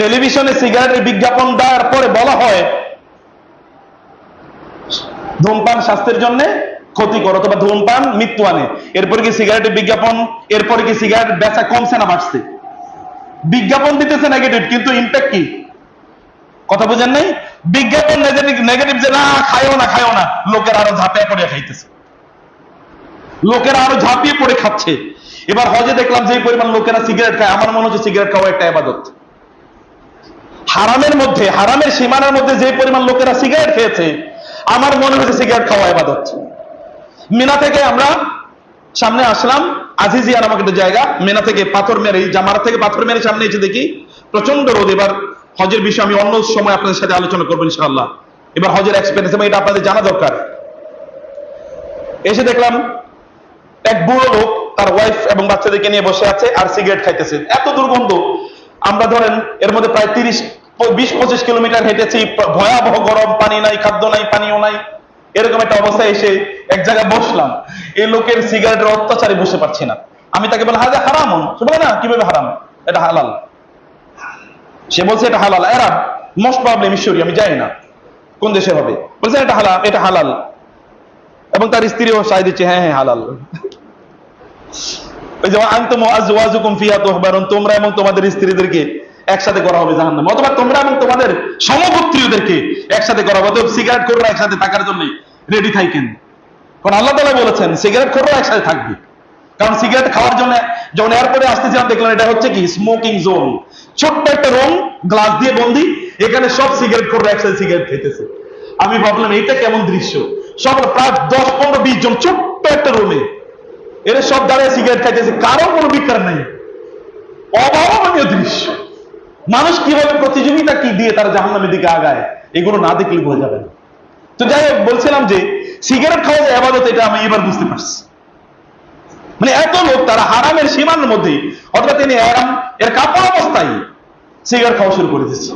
টেলিভিশনে সিগারেটের বিজ্ঞাপন দেওয়ার পরে বলা হয়, ধূমপান স্বাস্থ্যের জন্য ক্ষতিকর অথবা ধূমপান মৃত্যু আনে। এরপরে কি সিগারেটের বিজ্ঞাপন, এরপরে কি সিগারেট বেচা কমছে না বাড়ছে? বিজ্ঞাপন দিতেছে নেগেটিভ কিন্তু ইম্প্যাক্ট কি? কথা বুঝেন নাই? বিজ্ঞাপন নেগেটিভ যে না, খায়ও না খায়ও না, লোকের আরও ঝাঁপিয়ে পড়ে খাইতেছে। লোকেরা আরও ঝাঁপিয়ে পড়ে খাচ্ছে। এবার হজে দেখলাম যে পরিমাণ লোকেরা সিগারেট খায়, আমার মনে হচ্ছে সিগারেট খাওয়া একটা আবাদত। হারামের মধ্যে, হারামের সীমানার মধ্যে যে পরিমাণ লোকেরা সিগারেট খেয়েছে, আমার মনে হয়েছে সিগারেট খাওয়া আবাদত মিনা থেকে আমরা সামনে আসলাম আজিজিয়া নামক একটা জায়গা, মেনা থেকে পাথর মেরে জামারা থেকে পাথর মেরে সামনে এসে দেখি প্রচণ্ড রোদ। এবার হজের বিষয়ে আমি অন্য সময় আপনাদের সাথে আলোচনা করব ইনশাআল্লাহ। এবার হজের এক্সপিরিয়েন্স এবং এটা আপনাদের জানা দরকার। এসে দেখলাম এক বুড়ো লোক তার ওয়াইফ এবং বাচ্চাদেরকে নিয়ে বসে আছে আর সিগারেট খাইতেছে। এত দুর্গন্ধ। আমরা ধরেন এর মধ্যে প্রায় তিরিশ বিশ পঁচিশ কিলোমিটার হেঁটেছি ভয়াবহ গরম, পানি নাই, খাদ্য নাই, পানিও নাই। এরকম একটা অবস্থায় এসে এক জায়গায় বসলাম। এই লোকের সিগারেটের অত্যাচারে বসে পারছি না। আমি তাকে বলে হাজার হারাম বলে, না কীভাবে হারাম? এটা হালাল। সে বলছে, এটা হালাল। এরা মোস্ট প্রবলেম ঈশ্বরী আমি জানি না। কোন দেশে হবে? বলছে, এটা হালাল এটা হালাল। এবং তার স্ত্রীও সাই দিচ্ছে হ্যাঁ হ্যাঁ হালাল। ওই যেমন আনতুম আজওয়াজুকুম ফিহা তুহবারুন। তোমরা এবং তোমাদের স্ত্রীদেরকে একসাথে করা হবে জাহান্নামে। অথবা তোমরা এবং তোমাদের সমগোত্রীয়দেরকে একসাথে করা হবে। সিগারেট খোররা একসাথে থাকার জন্য রেডি থাকেন কারণ আল্লাহ তাআলা বলেছেন সিগারেট খোররা একসাথে থাকবে। কারণ সিগারেট খাওয়ার জন্য যখন এয়ারপোর্টে আসতেছিলাম, দেখলাম এটা হচ্ছে কি স্মোকিং জোন ছোট্ট একটা রুম গ্লাস দিয়ে বন্দি, এখানে সব সিগারেট খোররা একসাথে সিগারেট খেতেছে। আমি ভাবলাম এটা কেমন দৃশ্য? সব প্রায় দশ, পনেরো, বিশ জন ছোট্ট একটা রুমে এরা সব দাঁড়িয়ে সিগারেট খাইতেছে। কারও কোনো বিকার নেই। অভাবনীয় দৃশ্য। মানুষ কীভাবে প্রতিযোগিতা কি দিয়ে তারা জাহান্নামের দিকে আগায়, এগুলো না দেখলে বোঝা যাবে না। তো যাই হোক, বলছিলাম যে, সিগারেট খাওয়া যে আবাদত, এটা আমি এবার বুঝতে পারছি। মানে এত লোক তারা হারামের সীমার মধ্যে, অর্থাৎ তিনি এর কাপড় অবস্থায় সিগারেট খাওয়া শুরু করে দিচ্ছে।